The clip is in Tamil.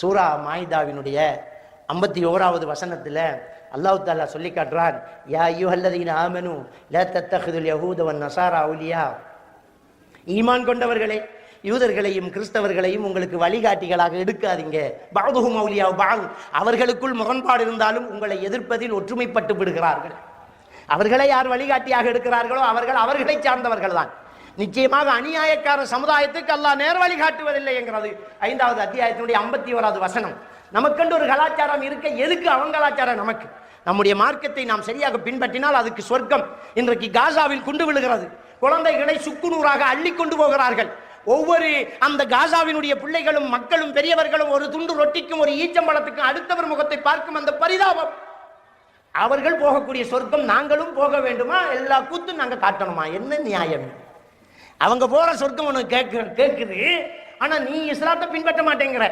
சூரா மாயிதாவினுடைய ஐம்பத்தி ஓராவது வசனத்தில் அல்லாஹு தாலா சொல்லி காட்டுறான் யா ஐயுஹல்லதீன ஆமனு லா தத்தஹிதுல் யஹூத நசாரா அவுலியா. ஈமான் கொண்டவர்களே யூதர்களையும் கிறிஸ்தவர்களையும் உங்களுக்கு வழிகாட்டிகளாக எடுக்காதீங்க. பாதுகும் மௌலியா பாங் அவர்களுக்குள் முரண்பாடு இருந்தாலும் உங்களை எதிர்ப்பதில் ஒற்றுமைப்பட்டு விடுகிறார்கள். அவர்களை யார் வழிகாட்டியாக எடுக்கிறார்களோ அவர்கள் அவர்களை சார்ந்தவர்கள் தான் நிச்சயமாக அநியாயக்கார சமுதாயத்துக்கு அல்லாஹ் நேர் வழி காட்டுவதில்லை என்கிறது. ஐந்தாவது அத்தியாயத்தினுடைய ஐம்பத்தி ஓராவது வசனம். நமக்கென்று ஒரு கலாச்சாரம் இருக்க எதுக்கு அவன் கலாச்சாரம் நமக்கு? நம்முடைய மார்க்கத்தை நாம் சரியாக பின்பற்றினால் அதுக்கு சொர்க்கம். இன்றைக்கு காசாவில் குண்டு விழுகிறது. குழந்தைகளை சுக்குநூறாக அள்ளி கொண்டு போகிறார்கள். ஒவ்வொரு அந்த காசாவினுடைய பிள்ளைகளும் மக்களும் பெரியவர்களும் ஒரு துண்டு ரொட்டிக்கும் ஒரு ஈச்சம்பழத்துக்கும் அடுத்தவர் முகத்தை பார்க்கும் அந்த பரிதாபம். அவர்கள் போகக்கூடிய சொர்க்கம் நாங்களும் போக வேண்டுமா? எல்லா கூத்தும் நாங்கள் காட்டணுமா? என்ன நியாயம்? அவங்க போற சொர்க்கம் உனக்கு கேட்கு கேட்குது ஆனால் நீ இஸ்லாத்தை பின்பற்ற மாட்டேங்கிற.